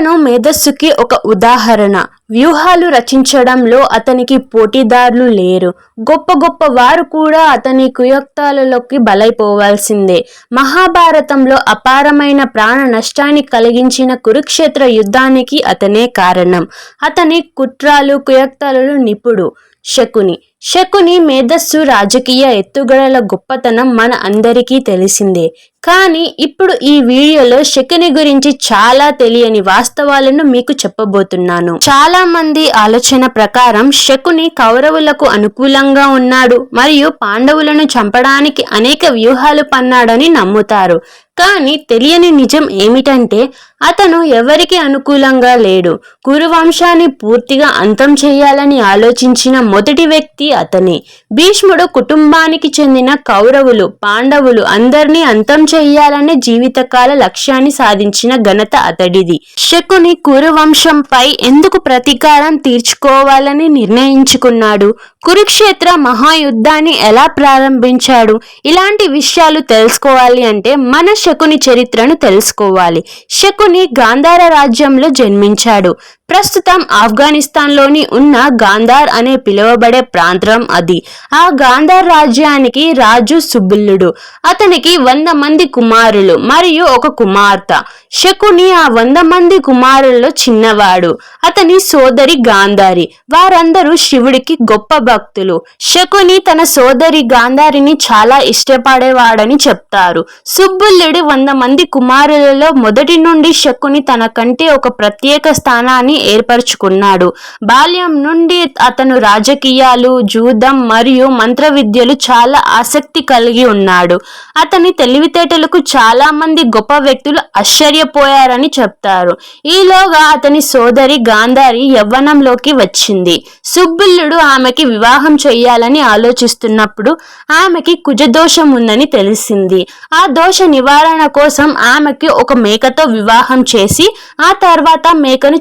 అతను మేధస్సుకి ఒక ఉదాహరణ. వ్యూహాలు రచించడంలో అతనికి పోటీదారులు లేరు. గొప్ప గొప్ప వారు కూడా అతని కుయక్తాలలోకి బలైపోవాల్సిందే. మహాభారతంలో అపారమైన ప్రాణ నష్టాన్ని కలిగించిన కురుక్షేత్ర యుద్ధానికి అతనే కారణం. అతని కుట్రాలు కుయక్తాలలో నిపుడు శకుని. శకుని మేధస్సు రాజకీయ ఎత్తుగడల గొప్పతనం మన అందరికీ తెలిసిందే. కానీ ఇప్పుడు ఈ వీడియోలో శకుని గురించి చాలా తెలియని వాస్తవాలను మీకు చెప్పబోతున్నాను. చాలా మంది ఆలోచన ప్రకారం శకుని కౌరవులకు అనుకూలంగా ఉన్నాడు మరియు పాండవులను చంపడానికి అనేక వ్యూహాలు పన్నాడని నమ్ముతారు. కానీ తెలియని నిజం ఏమిటంటే అతను ఎవరికి అనుకూలంగా లేడు. కురువంశాన్ని పూర్తిగా అంతం చేయాలని ఆలోచించిన మొదటి వ్యక్తి అతనే. భీష్ముడు కుటుంబానికి చెందిన కౌరవులు పాండవులు అందరినీ అంతం చేయాలనే జీవితకాల లక్ష్యాన్ని సాధించిన ఘనత అతడిది. శకుని కురువంశంపై ఎందుకు ప్రతీకారం తీర్చుకోవాలని నిర్ణయించుకున్నాడు? కురుక్షేత్ర మహాయుద్ధాన్ని ఎలా ప్రారంభించాడు? ఇలాంటి విషయాలు తెలుసుకోవాలి అంటే మన శకుని చరిత్రను తెలుసుకోవాలి. శకుని గాంధార రాజ్యంలో జన్మించాడు. ప్రస్తుతం ఆఫ్ఘనిస్తాన్లోని ఉన్న గాంధార్ అనే పిలువబడే ప్రాంతం అది. ఆ గాంధార్ రాజ్యానికి రాజు సుబుల్లుడు అతనికి వంద మంది కుమారులు మరియు ఒక కుమార్తె. శకుని ఆ వంద మంది కుమారుల్లో చిన్నవాడు. అతని సోదరి గాంధారి. వారందరూ శివుడికి గొప్ప భక్తులు. శకుని తన సోదరి గాంధారిని చాలా ఇష్టపడేవాడని చెప్తారు. సుబ్బుల్లుడి వంద మంది కుమారులలో మొదటి నుండి శకుని తన కంటే ఒక ప్రత్యేక స్థానాన్ని ఏర్పరచుకున్నాడు. బాల్యం నుండి అతను రాజకీయాలు జూదం మరియు మంత్ర విద్యలు చాలా ఆసక్తి కలిగి ఉన్నాడు. అతని తెలివితేటలకు చాలా మంది గొప్ప వ్యక్తులు ఆశ్చర్యపోయారని చెప్తారు. ఈలోగా అతని సోదరి గాంధారి యవ్వనంలోకి వచ్చింది. సుబ్బుల్లుడు ఆమెకి వివాహం చేయాలని ఆలోచిస్తున్నప్పుడు ఆమెకి కుజదోషం ఉందని తెలిసింది. ఆ దోష నివారణ కోసం ఆమెకి ఒక మేకతో వివాహం చేసి ఆ తర్వాత మేకను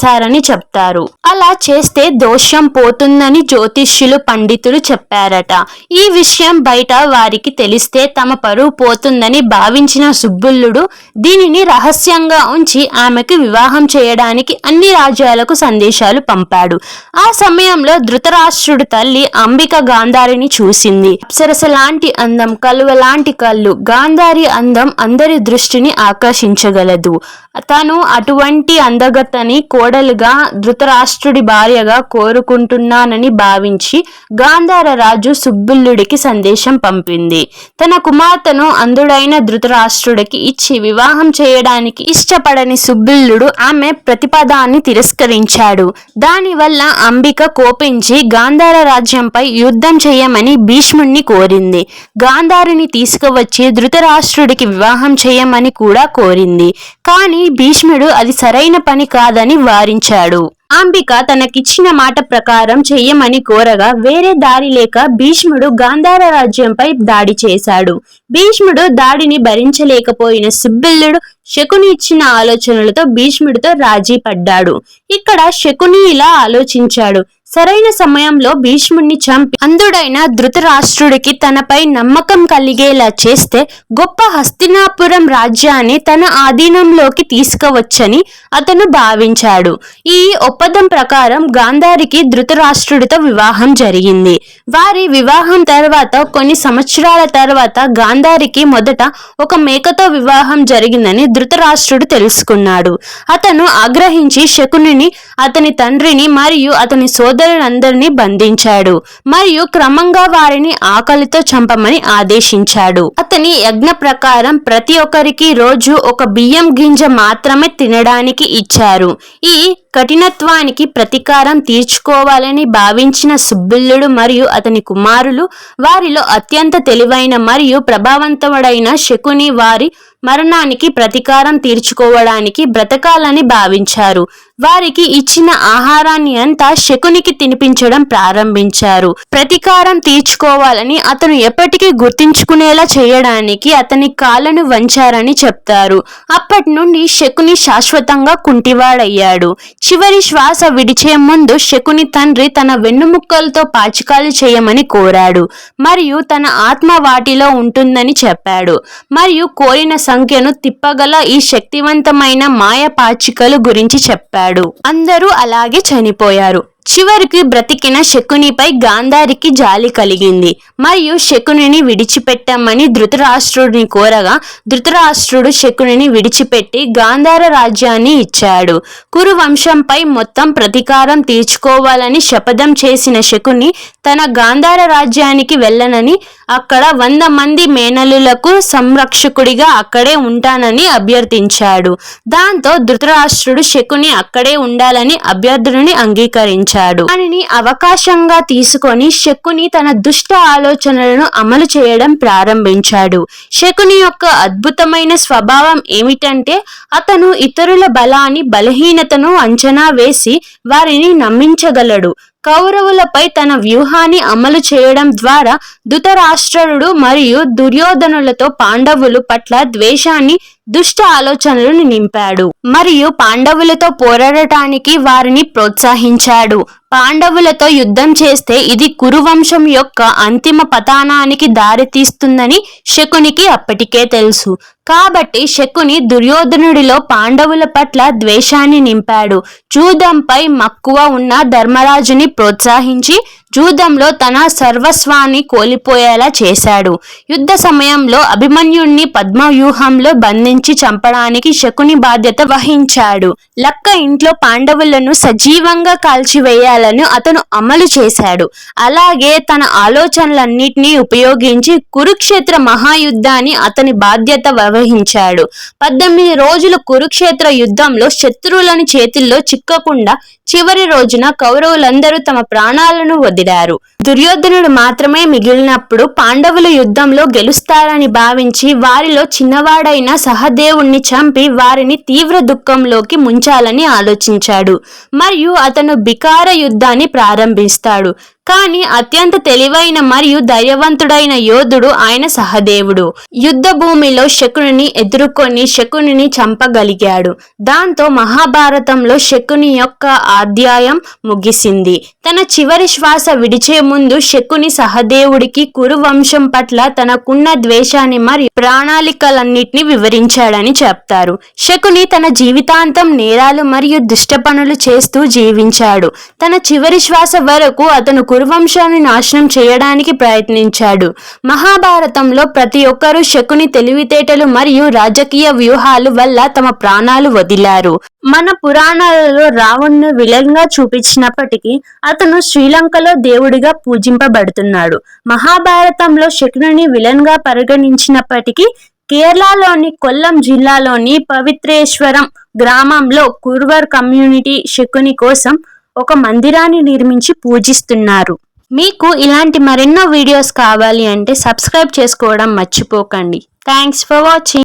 చేశారని చెప్తారు. అలా చేస్తే దోషం పోతుందని జ్యోతిష్యులు పండితులు చెప్పారట. ఈ విషయం బయట వారికి తెలిస్తే తమ పరువు పోతుందని భావించిన సుబ్బుల్లుడు దీనిని రహస్యంగా ఉంచి ఆమెకు వివాహం చేయడానికి అన్ని రాజ్యాలకు సందేశాలు పంపాడు. ఆ సమయంలో ధృతరాష్ట్రుడు తల్లి అంబిక గాంధారిని చూసింది. అప్సరస లాంటి అందం కలువ లాంటి కళ్ళు గాంధారి అందం అందరి దృష్టిని ఆకర్షించగలదు. తను అటువంటి అందగతని కోడలుగా ధృతరాష్ట్రుడి భార్యగా కోరుకుంటున్నానని భావించి గాంధార రాజు సుబ్బుల్లుడికి సందేశం పంపింది. తన కుమార్తెను అందుడైన ధృతరాష్ట్రుడికి ఇచ్చి వివాహం చేయడానికి ఇష్టపడని సుబ్బుల్లుడు ఆమె ప్రతిపదాన్ని తిరస్కరించాడు. దానివల్ల అంబిక కోపించి గాంధార రాజ్యంపై యుద్ధం చేయమని భీష్ముణ్ణి కోరింది. గాంధారిని తీసుకువచ్చి ధృతరాష్ట్రుడికి వివాహం చేయమని కూడా కోరింది. కానీ భీష్ముడు అది సరైన పని కాదని వారించాడు. అంబిక తనకిచ్చిన మాట ప్రకారం చెయ్యమని కోరగా వేరే దారి లేక భీష్ముడు గాంధార రాజ్యంపై దాడి చేశాడు. భీష్ముడు దాడిని భరించలేకపోయిన సుబ్బిల్లుడు శకుని ఇచ్చిన ఆలోచనలతో భీష్ముడితో రాజీ పడ్డాడు. ఇక్కడ శకుని ఇలా ఆలోచించాడు సరైన సమయంలో భీష్ముణ్ణి చంపి అందుడైన ధృతరాష్ట్రుడికి తనపై నమ్మకం కలిగేలా చేస్తే గొప్ప హస్తినాపురం రాజ్యాన్ని తన ఆధీనంలోకి తీసుకువచ్చని అతను భావించాడు. ఈ ఒప్పందం ప్రకారం గాంధారికి ధృతరాష్ట్రుడితో వివాహం జరిగింది. వారి వివాహం తర్వాత కొన్ని సంవత్సరాల తర్వాత గాంధారికి మొదట ఒక మేకతో వివాహం జరిగిందని ధృతరాష్ట్రుడు తెలుసుకున్నాడు. అతను ఆగ్రహించి శకునిని అతని తండ్రిని మరియు అతని సోదరులందరినీ బంధించాడు. మరియు క్రమంగా వారిని ఆకలితో చంపమని ఆదేశించాడు. అతని యజ్ఞ ప్రకారం ప్రతి ఒక్కరికి రోజు ఒక బియ్యం గింజ మాత్రమే తినడానికి ఇచ్చారు. ఈ కఠినత్వానికి ప్రతీకారం తీర్చుకోవాలని భావించిన సుబ్బిల్లుడు మరియు అతని కుమారులు వారిలో అత్యంత తెలివైన మరియు ప్రభావవంతుడైన శకుని వారి మరణానికి ప్రతీకారం తీర్చుకోవడానికి బ్రతకాలని భావించారు. వారికి ఇచ్చిన ఆహారాన్ని అంతా శకునికి తినిపించడం ప్రారంభించారు. ప్రతీకారం తీర్చుకోవాలని అతను ఎప్పటికీ గుర్తించుకునేలా చేయడానికి అతని కాళ్ళను వంచారని చెప్తారు. అప్పటి నుండి శకుని శాశ్వతంగా కుంటివాడయ్యాడు. చివరి శ్వాస విడిచే ముందు శకుని తండ్రి తన వెన్నుముక్కలతో పాచికాలు చేయమని కోరాడు. మరియు తన ఆత్మ వాటిలో ఉంటుందని చెప్పాడు. మరియు కోరిన సంఖ్యను తిప్పగల ఈ శక్తివంతమైన మాయ పాచికలు గురించి చెప్పాడు. అందరూ అలాగే చనిపోయారు. చివరికి బ్రతికిన శకునిపై గాంధారికి జాలి కలిగింది. మరియు శకునిని విడిచిపెట్టమని ధృతరాష్ట్రుడిని కోరగా ధృతరాష్ట్రుడు శకునిని విడిచిపెట్టి గాంధార రాజ్యాన్ని ఇచ్చాడు. కురు వంశంపై మొత్తం ప్రతీకారం తీర్చుకోవాలని శపథం చేసిన శకుని తన గాంధార రాజ్యానికి వెళ్ళనని అక్కడ వంద మంది మేనలులకు సంరక్షకుడిగా అక్కడే ఉంటానని అభ్యర్థించాడు. దాంతో ధృతరాష్ట్రుడు శకుని అక్కడే ఉండాలని అభ్యర్థుని అంగీకరించాడు. దానిని అవకాశంగా తీసుకొని శకుని తన దుష్ట ఆలోచనలను అమలు చేయడం ప్రారంభించాడు. శకుని యొక్క అద్భుతమైన స్వభావం ఏమిటంటే అతను ఇతరుల బలాన్ని బలహీనతను అంచనా వేసి వారిని నమ్మించగలడు. కౌరవులపై తన వ్యూహాన్ని అమలు చేయడం ద్వారా ధృతరాష్ట్రుడు మరియు దుర్యోధనులతో పాండవులు పట్ల ద్వేషాన్ని దుష్ట ఆలోచనలను నింపాడు. మరియు పాండవులతో పోరాడటానికి వారిని ప్రోత్సహించాడు. పాండవులతో యుద్ధం చేస్తే ఇది కురువంశం యొక్క అంతిమ పతనానికి దారితీస్తుందని శకునికి అప్పటికే తెలుసు. కాబట్టి శకుని దుర్యోధనుడిలో పాండవుల పట్ల ద్వేషాన్ని నింపాడు. జూదంపై మక్కువ ఉన్న ధర్మరాజుని ప్రోత్సహించి జూదంలో తన సర్వస్వాన్ని కోల్పోయేలా చేశాడు. యుద్ధ సమయంలో అభిమన్యుణ్ణి పద్మవ్యూహంలో బంధించి చంపడానికి శకుని బాధ్యత వహించాడు. లక్క ఇంట్లో పాండవులను సజీవంగా కాల్చివేయాలని అతను అమలు చేశాడు. అలాగే తన ఆలోచనలన్నింటినీ ఉపయోగించి కురుక్షేత్ర మహాయుద్ధాన్ని అతని బాధ్యత వహించాడు. పద్దెనిమిది రోజులు కురుక్షేత్ర యుద్ధంలో శత్రువులను చేతుల్లో చిక్కకుండా చివరి రోజున కౌరవులందరూ తమ ప్రాణాలను వదిలారు దుర్యోధనుడు మాత్రమే మిగిలినప్పుడు పాండవులు యుద్ధంలో గెలుస్తారని భావించి వారిలో చిన్నవాడైన సహదేవుణ్ణి చంపి వారిని తీవ్ర దుఃఖంలోకి ముంచాలని ఆలోచించాడు. మరియు అతను బికార యుద్ధాన్ని ప్రారంభిస్తాడు. కానీ అత్యంత తెలివైన మరియు ధైర్యవంతుడైన యోధుడు ఆయన సహదేవుడు. యుద్ధ భూమిలో శకుని ఎదుర్కొని శకుని చంపగలిగాడు. దాంతో మహాభారతంలో శకుని యొక్క అధ్యాయం ముగిసింది. తన చివరి శ్వాస విడిచే ముందు శకుని సహదేవుడికి కురు వంశం పట్ల తనకున్న ద్వేషాన్ని మరియు ప్రణాళికలన్నింటినీ వివరించాడని చెప్తారు. శకుని తన జీవితాంతం నేరాలు మరియు దుష్ట పనులు చేస్తూ జీవించాడు. తన చివరి శ్వాస వరకు అతను కురువంశాన్ని నాశనం చేయడానికి ప్రయత్నించాడు. మహాభారతంలో ప్రతి ఒక్కరూ శకుని తెలివితేటలు మరియు రాజకీయ వ్యూహాలు వల్ల తమ ప్రాణాలు వదిలారు. మన పురాణాలలో రావణ్ను విలన్గా చూపించినప్పటికీ అతను శ్రీలంకలో దేవుడిగా పూజింపబడుతున్నాడు. మహాభారతంలో శకుని విలన్గా పరిగణించినప్పటికీ కేరళలోని కొల్లం జిల్లాలోని పవిత్రేశ్వరం గ్రామంలో కుర్వర్ కమ్యూనిటీ శకుని కోసం ఒక మందిరాన్ని నిర్మించి పూజిస్తున్నారు. మీకు ఇలాంటి మరెన్నో వీడియోస్ కావాలి అంటే సబ్స్క్రైబ్ చేసుకోవడం మర్చిపోకండి. Thanks for watching